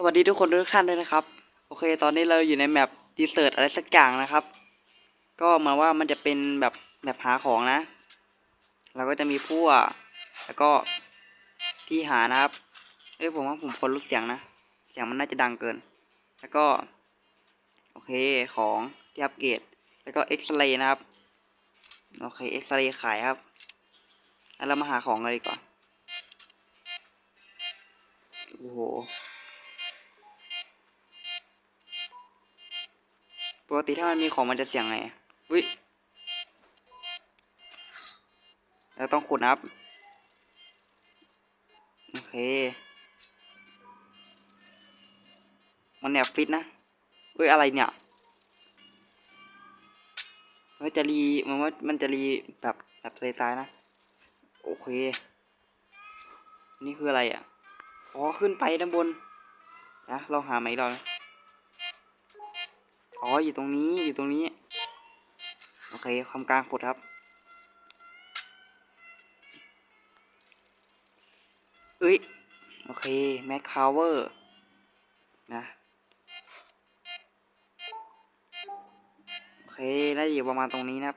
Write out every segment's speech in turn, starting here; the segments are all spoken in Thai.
สวัสดีทุกคนทุกท่านด้วยนะครับ โอเค ตอนนี้เราอยู่ในแมปดีเซิร์ตอะไรสักอย่างนะครับ ก็หมาว่ามันจะเป็นแบบแบบหาของนะ เราก็จะมีพั่วแล้วก็ที่หานะครับเอ้ยผมว่าผมคนลดเสียงนะ เสียงมันน่าจะดังเกิน แล้วก็ โอเคของที่อัปเกรดแล้วก็เอ็กซเรย์นะครับ โอเคเอ็กซเรย์ขายครับแล้วเรามาหาของกันดีกว่าโอ้โห ปกติถ้ามันมีของมันจะเสียงไงอะอุ้ยเราต้องขุดนะครับโอเค มันแอบฟิตนะอุ้ย อะไรเนี่ยมันจะรีมันว่ามันจะรีแบบแบบเลทรายนะ โอเค นี่คืออะไรอะ อ๋อ ขึ้นไปด้านบนนะลองหาไหมลอง อ๋ออยู่ตรงนี้อยู่ตรงนี้ โอเคคำกลางขุดครับเอ้ย โอเคแม็กคาวเวอร์นะโอเคน่าจะอยู่ประมาณตรงนี้นะครับ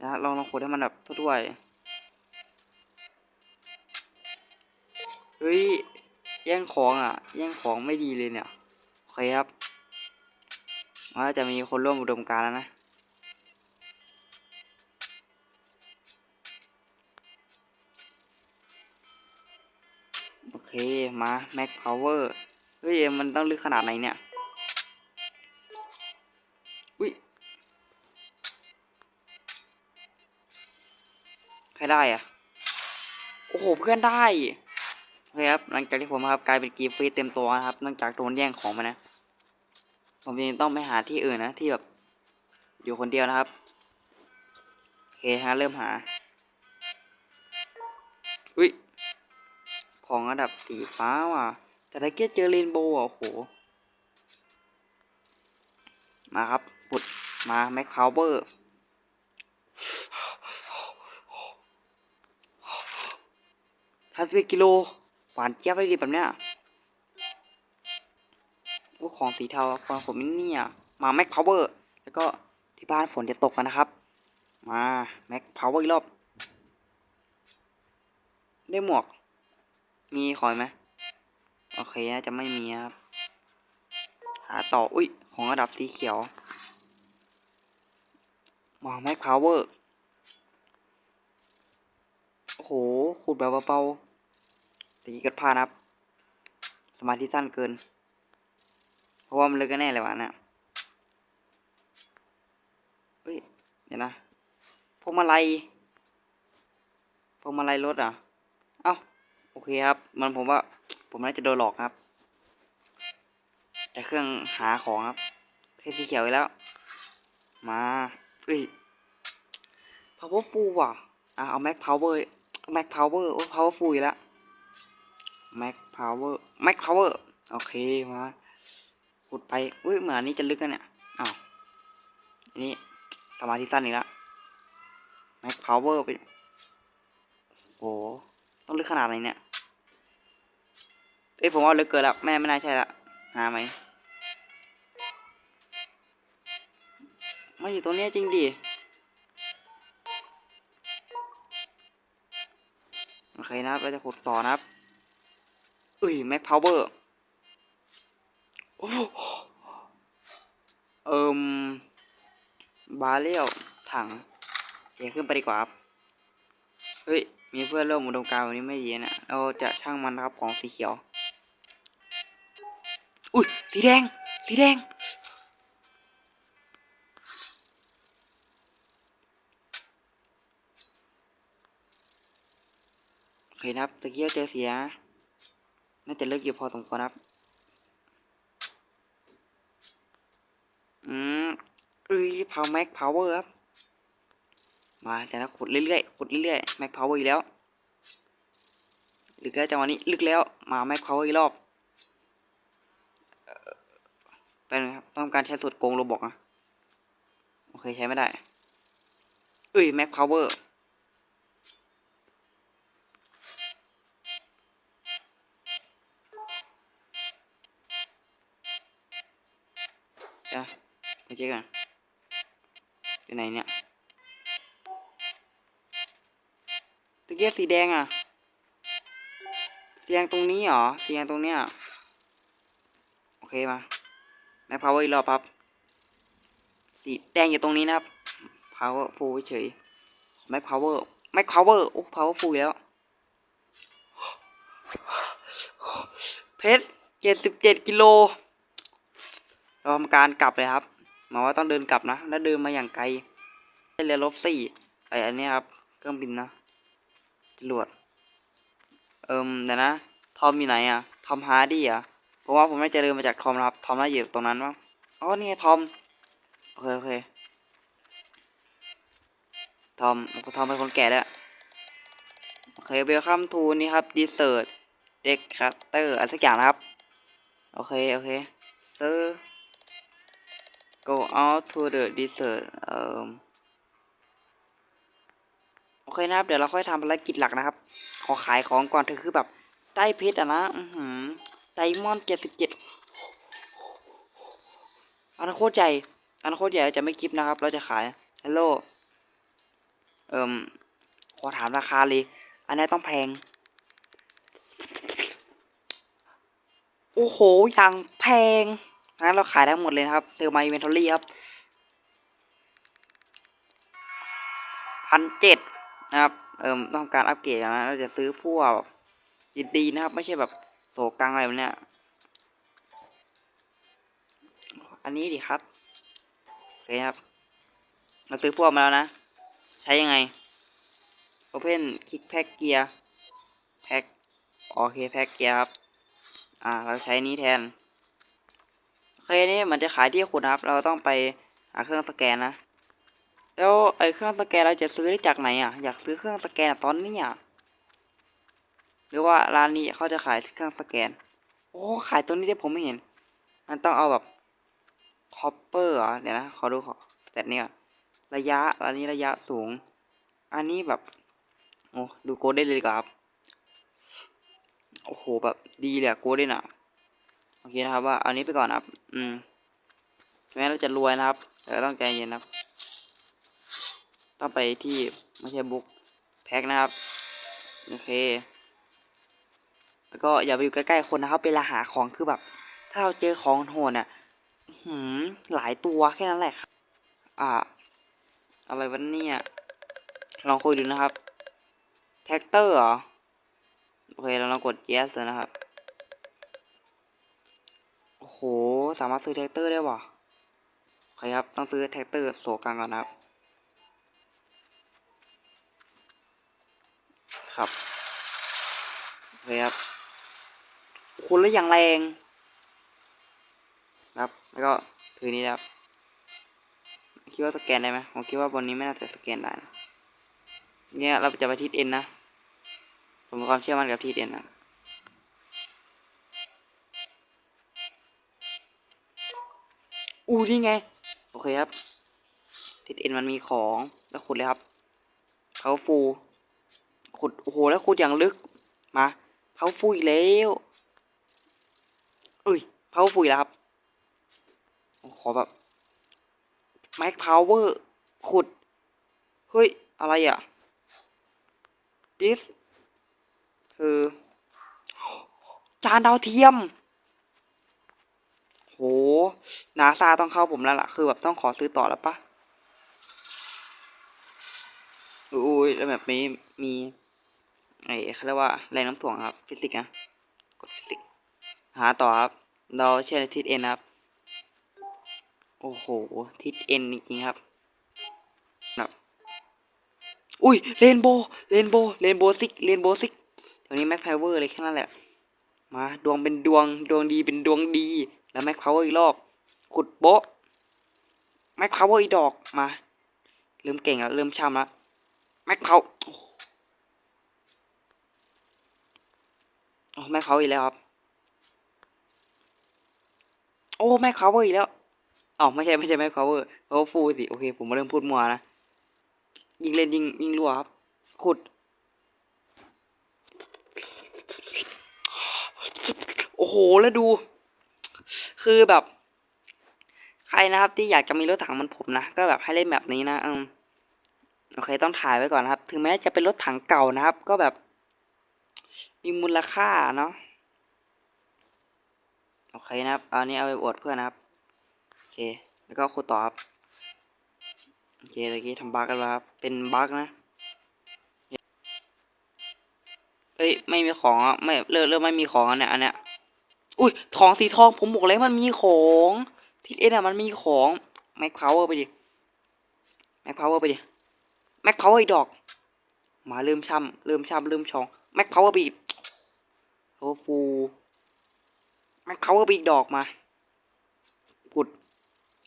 นะลองลองขุดให้มันแบบทั่วๆเฮ้ย แย่งของอะ แย่งของไม่ดีเลยเนี่ย โอเคครับ ว่าจะมีคนร่วมอุดมการแล้วนะ โอเค มา Mac Power เฮ้ย มันต้องลึกขนาดไหนเนี่ย อุ้ย ใครได้อะโอ้โห เพื่อนได้โอเคครับหลังจากที่ผมครับกลายเป็นกีฟรีเต็มตัวนะครับเนื่องจากโดนแย่งของมานะ ผมยังต้องไปหาที่อื่นนะ ที่แบบ อยู่คนเดียวนะครับ โอเคฮะเริ่มหา อุ้ย ของระดับสีฟ้าว่ะ แต่ถ้าเกียเจอเรนโบว์อะโอ้โหมาครับขุดมาแม็กคาวเบอร์ทัสเวกิโล หวานเจี๊ยบเลยดิแบบเนี้ย ของสีเทาของผมนี่เนี่ยมาแม็กพาวเวอร์แล้วก็ที่บ้านฝนจะตกกันนะครับ มาแม็กพาวเวอร์อีกรอบ ได้หมวก มีขอยไหมโอเคนะจะไม่มีครับหาต่ออุ้ยของระดับสีเขียวมาแม็กพาวเวอร์โอ้โหขุดแบบเบาๆตีกระพลาดครับ สมาธิสั้นเกิน ราะว่ามันลึกกันแน่เลยวะเนี่ยเฮ้ย เดี๋ยวนะพวงมาลัยพวงมาลัยรถอะ เอ้า โอเคครับ มันผมว่า ผมน่าจะโดนหลอกครับ แต่เครื่องหาของครับเคสีเขียวอีกแล้ว มาเอ้ย powerful ว่ะ อะ เอา max power max power โอ้ powerful อีกแล้ว max power max power โอเค มา ขุดไปอุ้ยเหมือนนี้จะลึกกันเนี่ยอ้าวอันนี้สมาธิสั้นอีกแล้ว max power ไปโอ้โหต้องลึกขนาดไหนเนี่ยเอ้ยผมว่าลึกเกินแล้วแม่ไม่น่าใช่ละหาไหมมาอยู่ตรงนี้จริงดิโอเคนะครับเราจะขุดต่อนะครับอุ้ยแม็กพาวเวอร์ เอิมบาเรียวถังเดี๋ยวขึ้นไปดีกว่าครับ เฮ้ย มีเพื่อนร่วมอุดมการวันนี้ไม่ดีนะเราจะช่างมันนะครับของสีเขียว อุ้ย สีแดง สีแดง โอเคนะครับตะกี้เราเจอเสีย น่าจะเลิกอยู่พอสมควรครับ เอ้ยเผาแม็กพาวเวอร์ครับ มาแต่ละขุดเรื่อยๆขุดเรื่อยๆแม็กพาวเวอร์อีกแล้วหรือล้จังหวะนี้ลึกแล้วมาแม็กพาวเวอร์อีกรอบเป็นครับต้องการใช้สูดโกงโรบอกนะโอเคใช้ไม่ได้เอ้ยแม็กพาวเวอร์เดี๋ยวไปเจอกัน อยู่ไหนเนี่ยตะเกียบสีแดงอะสีแดงตรงนี้เหรอสีแดงตรงเนี้ยโอเคมาแม็กพาวเวอร์อีกรอบครับสีแดงอยู่ตรงนี้นะครับ power full เฉยแม็กพาวเวอร์แม็กพาวเวอร์โอ้ power full แล้วเพชรเจ็ดสิบเจ็ดกิโลเราทำการกลับเลยครับ หมายว่าต้องเดินกลับนะ แล้วเดินมาอย่างไกลได้เรือลบสี่ไออันเนี้ยครับ เครื่องบินนะจรวด เอิมเดี๋ยวนะ ทอมอยู่ไหนอะทอมฮาร์ดี้อะเพราะว่าผมไม่เจอเรือมาจากทอมนะครับ ทอมน่าอยู่ตรงนั้นมั้งอ๋อ นี่ไงทอม โอเค โอเค ทอมทอมเป็นคนแก่แล้วโอเคเวลคัมทูนี่ครับดีเซอร์เด็กคัตเตอร์อะไรสักอย่างนะครับ โอเค โอเค sir go out to the desert เอ่อโอเคนะครับ เดี๋ยวเราค่อยทำภารกิจหลักนะครับ ขอขายของก่อนเธอคือแบบ ได้เพชรอะนะ อือหือไดมอนด์เจ็ดสิบเจ็ดอันโคตรใหญ่ อันโคตรใหญ่จะไม่คลิปนะครับ เราจะขายฮัลโหลเอิ่ม ขอถามราคาเลย อันนี้ต้องแพง โอ้โห อย่างแพง งั้นเราขายได้งหมดเลยนะครับเซลล์มาอิเวนทอรี่ครับพันเจ็ดนะครับเอิ่มต้องการอัปเกรดนะเราจะซื้อพวกดีๆนะครับ ไม่ใช่แบบโศกังอะไรแบบเนี้ยอันนี้ดิครับโอเคครับ เราซื้อพวกมาแล้วนะ ใช้ยังไง Open Kick Pack Gear Pack โอเค Pack Gear ครับ อ่า เราใช้นี้แทน โอเคนี่มันจะขายที่คุณนครับ เราต้องไปหาเครื่องสแกนนะ แล้วไอ้เครื่องสแกนเราจะซื้อได้จากไหนอะ อยากซื้อเครื่องสแกนตอนนี้อะหรือว่าร้านนี้เขาจะขายเครื่องสแกน โอ้ ขายตัวนี้ที่ผมไม่เห็น มันต้องเอาแบบคอปเปอร์เหรอเดี๋ยวนะ ขอดูขอสเตตนี่ก่อนระยะอันนี้ระยะสูง อันนี้แบบ โอ้ ดูโกลเด้นเลยดีกว่าครับ โอ้โห แบบดีเลยอะโกลเด้นอะ โอเคนะครับว่าเอานี้ไปก่อนครับ อืมแม้เราจะรวยนะครับ แต่ต้องใจเย็นนะครับ ต้องไปที่ไม่ใช่บุ๊กแพ็คนะครับ โอเค แล้วก็อย่าไปอยู่ใกล้ๆคนนะครับเวลาหาของคือแบบ ถ้าเราเจอของโหดเนี่ยอื้อหืมหลายตัวแค่นั้นแหละอ่า อะไรวะเนี่ย ลองคุยดูนะครับ แท็กเตอร์เหรอ โอเคเราลองกด yes นะครับ สามารถซื้อแท็กเตอร์ได้ว่ะโอครับ ต้องซื้อแท็กเตอร์โสกังก่อนนะครับ ครับโอเคครับคุณแล้วอย่างแรงครับ แล้วก็ถือนี้ครับ คิดว่าสแกนได้ไหมผมคิดว่าบนนี้ไม่น่าจะสแกนได้นะเนี่ยเราจะไปทิศเอ็นนะ ผมมีความเชื่อมั่นกับทิศเอ็นนะ นี่ไง โอเคครับทิศเอ็นมันมีของ แล้วขุดเลยครับเขาฟูขุด โอ้โห แล้วขุดอย่างลึก มาเขาฟูอีกแล้วเอ้ยเขาฟูอีกแล้วครับ ขอแบบแม็กพาวเวอร์ ขุด เฮ้ย อะไรอะ this คือ จานดาวเทียม นาซาต้องเข้าผมแล้วล่ะ คือแบบต้องขอซื้อต่อแล้วปะอุ้ยแล้วแบบนี้มีไอ้เขาเรียกว่าแรงน้ำถ่วงครับ ฟิสิกส์นะ กดฟิสิกส์หาต่อครับ เราเชื่อในทิศเอ็นครับ โอ้โห ทิศเอ็นจริงๆครับแบบอุ้ยเรนโบว์เรนโบว์เรนโบว์ซิกเรนโบว์ซิกแถวนี้แม็กพาวเวอร์เลยแค่นั้นแหละ มา ดวงเป็นดวง ดวงดีเป็นดวงดี แล้วแม็กพาวเวอร์อีกรอบขุดโบ๊ะแม็กพาวเวอร์อีดอกมาเริ่มเก่งแล้วเริ่มช่ำแล้วแม็กพาวโอ้แม็กพาวเวอร์อีกแล้วครับ โอ้แม็กพาวเวอร์อีกแล้วอ๋อไม่ใช่ไม่ใช่แม็กพาวเวอร์เขาฟูสิโอเค ผมมาเริ่มพูดมัวนะยิงเล่นยิงยิงรัวครับ ขุด โอ้โหแล้วดู คือแบบ ใครนะครับที่อยากจะมีรถถังมันผมนะ ก็แบบให้เล่นแบบนี้นะอืมโอเค ต้องถ่ายไว้ก่อนนะครับ ถึงแม้จะเป็นรถถังเก่านะครับ ก็แบบ มีมูลค่าเนาะโอเคนะครับเอาอันนี้เอาไปอวดเพื่อนนะครับโอเคแล้วก็คูต่อครับโอเคตะกี้ทำบั๊กกันแล้วครับ เป็นบั๊กนะเอ้ยไม่มีของอะไม่เริ่มเริ่มไม่มีของอันเนี้ยอันเนี้ย อุ้ยทองสีทองผมบอกเลยมันมีของทิศเอ็นอะมันมีของแม็กพาวเวอร์ไปดิแม็กพาวเวอร์ไปดิแม็กพาวเวอร์อีดอก มาเริ่มช่ำเริ่มช่ำเริ่มชองแม็กพาวเวอร์ไปอีกโอ้ฟูแม็กพาวเวอร์ไปอีกดอกมา กุด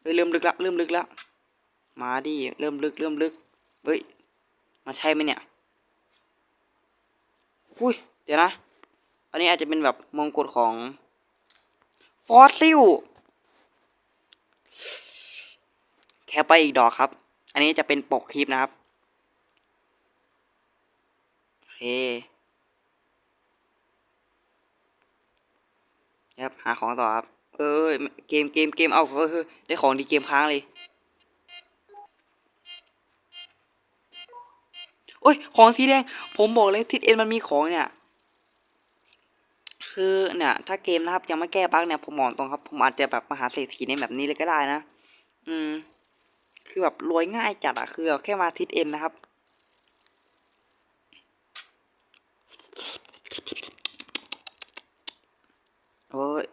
เฮ้ยเริ่มลึกละเริ่มลึกละมาดิเริ่มลึกเริ่มลึกเฮ้ยมาใช่ไหมเนี่ยอุ้ยเดี๋ยวนะ อันนี้อาจจะเป็นแบบมงกุฎของ ฟอสซิล แค่ไปอีกดอกครับ อันนี้จะเป็นปกคลิปนะครับ โอเคครับหาของต่อครับ เอ้ยเกมเกมเกมเอาเฮ้ยได้ของดีเกมค้างเลยโอ้ย ของสีแดง ผมบอกเลยทิศเอ็นมันมีของเนี่ย คือเนี่ยถ้าเกมนะครับยังไม่แก้บั๊กเนี่ยผมบอกตรงครับ ผมอาจจะแบบมหาเศรษฐีในแบบนี้เลยก็ได้นะ อืม คือแบบรวยง่ายจัดอะคือแบบแค่มาทิศเอ็นนะครับ โอ้ย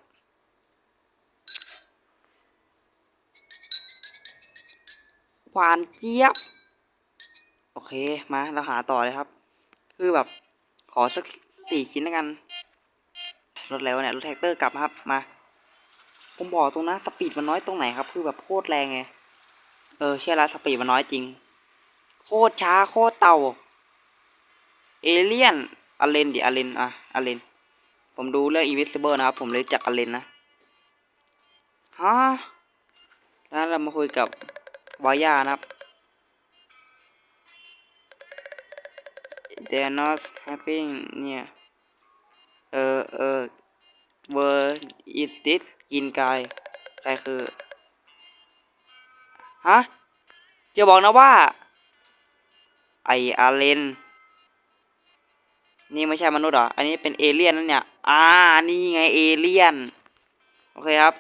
หวานเจี๊ยบ โอเค มาเราหาต่อเลยครับ คือแบบขอสักสี่ชิ้นแล้วกัน รถแล้วเนี่ยรถแท็กเตอร์กลับครับมาผมบอกตรงนะสปีดมันน้อยตรงไหนครับ คือแบบโคตรแรงไงเออใช่ละสปีดมันน้อยจริง โคตรช้าโคตรเต่า เอเลียนอเลนดิอเลนอะอเลนผมดูเรื่อง Invisible นะครับ ผมเลยจักอเลนนะฮะแล้วเรามาคุยกับวายานะครับ they are not having เนี่ย เออเออ where is this กินกายใครคือ ฮะจะบอกนะว่า ไออาเลน นี่ไม่ใช่มนุษย์หรอ อันนี้เป็นเอเลี่ยนนั่นเนี่ย อ่า นี่ไงเอเลี่ยน โอเคครับ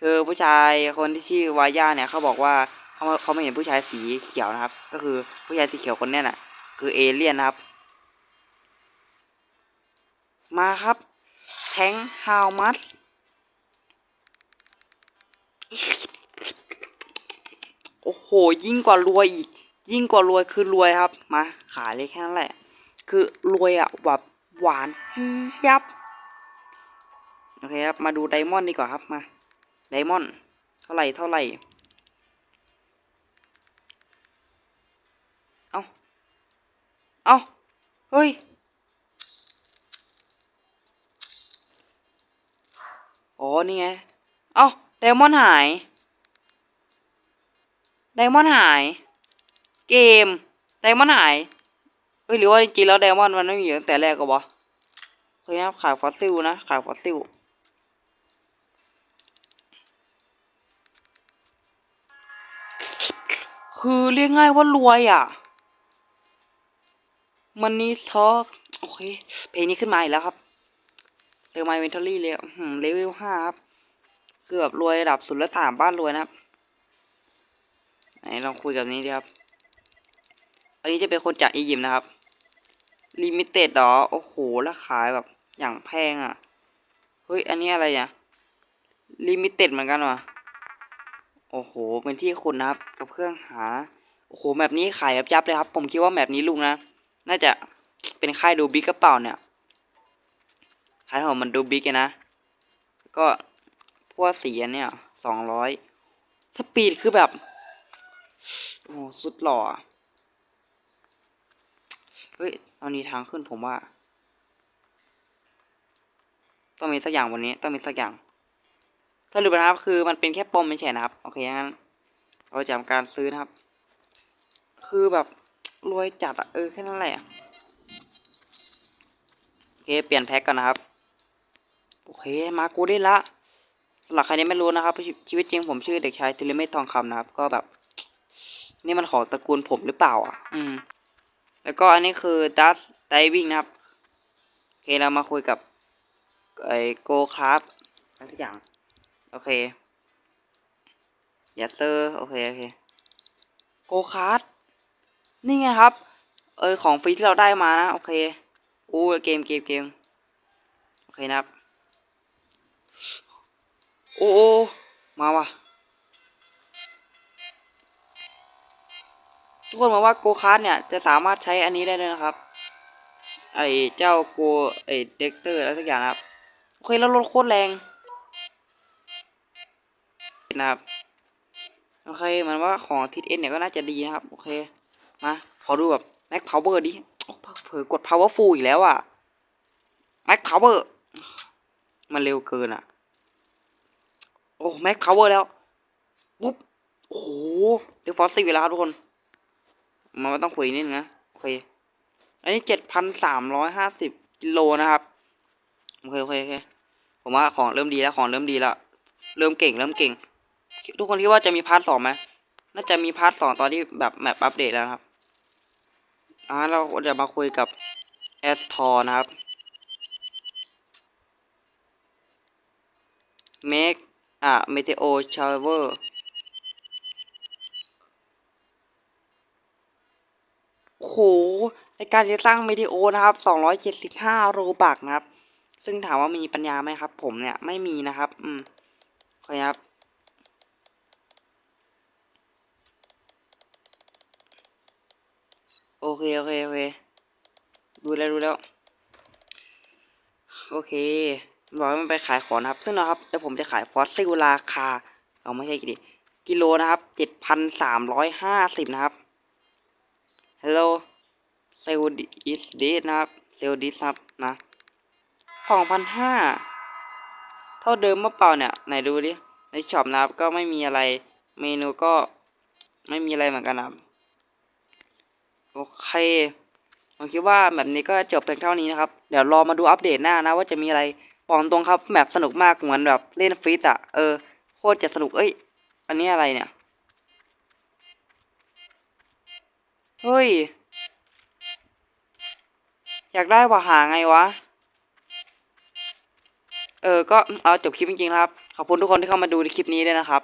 คือผู้ชายคนที่ชื่อวาย่าเนี่ยเขาบอกว่าเขาเขาไม่เห็นผู้ชายสีเขียวนะครับ ก็คือผู้ชายสีเขียวคนนี้ยน่ะคือเอเลี่ยนนะครับ มาครับ แทงฮาวมัสโอ้โห ยิ่งกว่ารวยอีก ยิ่งกว่ารวยคือรวยครับ มาขายเลยแค่นั้นแหละ คือรวยอะแบบหวานเจี๊ยบโอเคครับ มาดูไดมอนด์ดีกว่าครับมาไดมอนด์เท่าไหร่เท่าไหร่ เอาเอาเฮ้ย นี่ไง เอ้าไดมอนหาย ไดมอนหาย เกม ไดมอนหาย เอ้ยหรือว่าจริงๆแล้วไดมอนมันไม่มีอยู่ตั้งแต่แรกก็วะเฮ้ยนะครับขายฟอสซิลนะขายฟอสซิลคือเรียกง่ายว่ารวยอะ มันนี่ทอกโอเค เพลงนี้ขึ้นมาอีกแล้วครับ เซลไมเวนทอรี่เลยเลเวลห้าครับ เกือบรวยระดับสุดละถามบ้านรวยนะครับ ไหนลองคุยกับนี้ดีครับ อันนี้จะเป็นคนจากอียิปต์นะครับ ลิมิเต็ดหรอ โอ้โห แล้วขายแบบอย่างแพงอะ เฮ้ย อันนี้อะไรอะ ลิมิเต็ดเหมือนกันวะโอ้โห เป็นที่คุณนะครับ กับเครื่องหา โอ้โหแบบนี้ขายยับยับเลยครับ ผมคิดว่าแบบนี้ลุงนะ น่าจะเป็นค่ายดูบิ๊กกระเป๋าเนี่ย ค่ายของมันดูบิ๊กนะ ก็พวกสีเนี่ยสองร้อยสปีดคือแบบ โอ้สุดหล่อ เฮ้ยตอนนี้ทางขึ้นผมว่า ต้องมีสักอย่างวันนี้ต้องมีสักอย่างสรุปนะครับ คือมันเป็นแค่ปมไม่ใช่นะครับ โอเคงั้นเราจะทำการซื้อนะครับ คือแบบรวยจัดอะเออแค่นั้นแหละโอเค เปลี่ยนแพ็กกันนะครับ อเคมากูได้ละสำหรับใครที่ไม่รู้นะครับ ชีวิตจริงผมชื่อเด็กชายธีรเมธทองคำนะครับ ก็แบบ นี่มันของตระกูลผมหรือเปล่าอะ อืม แล้วก็อันนี้คือ Dust Diving นะครับ โอเคเรามาคุยกับไอ้โกคราฟอะไรสักอย่าง โอเคยัสเตอร์โอเคโอเคโกคาร์ดนี่ไงครับ เออของฟรีที่เราได้มานะ โอเคอู้เกมเกมเกมโอเคนะครับ อ้โอ้มาว่ะ ทุกคนบอกว่าโกคาร์ดเนี่ยจะสามารถใช้อันนี้ได้เลยนะครับ ไอเจ้าโกไอเด็กเตอร์อะไรสักอย่างนะครับ โอเคแล้วรถโคตรแรงนะครับ โอเคเหมันว่าของทิศเอ็นเนี่ยก็น่าจะดีนะครับ โอเค มา ขอดูแบบแม็กพาวเวอร์ดิโอ้เผลอกด powerful อีกแล้วอะแม็กพาวเวอร์มันเร็วเกินอะ โอ้แม็กพาวเวอร์แล้วปุ๊บโอ้โหเดี๋ยวฟอสซิลแล้วครับทุกคนมันไม่ต้องคุยนิดนะโอเคอันนี้เจ็ดพันสามร้อยห้าสิบกิโลนะครับโอเคโอเคโอเคผมว่าของเริ่มดีแล้วของเริ่มดีแล้วเริ่มเก่งเริ่มเก่ง ทุกคนคิดว่าจะมีพาร์ทสองไหมน่าจะมีพาร์ทสองตอนที่แบบแมปอัปเดตแล้วครับอ่าเราจะมาคุยกับแอสทอนะครับ make อ่า meteo shower โอ้โหในการจะสร้าง meteo นะครับ 275 โรบักนะครับ ซึ่งถามว่ามีปัญญาไหมครับ ผมเนี่ยไม่มีนะครับ อืมโอเคครับโอเค โอเค โอเค ดูแล้ว ดูแล้ว โอเค บอกให้มันไปขายของนะครับ ซึ่งนะครับเดี๋ยวผมจะขายฟอสซิลราคา เอาไม่ใช่กิดิกิโลนะครับเจ็ดพันสามร้อยห้าสิบนะครับ Hello เซลดิสดิสนะครับเซลดิสครับนะสองพันห้าเท่าเดิมเมื่อเปล่าเนี่ยไหนดูดิในช็อปนะครับก็ไม่มีอะไรเมนูก็ไม่มีอะไรเหมือนกันนะครับโอเคผมคิดว่าแบบนี้ก็จบเพียงเท่านี้นะครับ เดี๋ยวรอมาดูอัปเดตหน้านะว่าจะมีอะไร บอกตรงครับแมปสนุกมากเหมือนแบบเล่นฟรีตอะเออโคตรจะสนุกเอ้ย อันนี้อะไรเนี่ย เฮ้ย อยากได้ว่าหาไงวะ เออ ก็เอาจบคลิปจริงๆครับ ขอบคุณทุกคนที่เข้ามาดูในคลิปนี้ด้วยนะครับ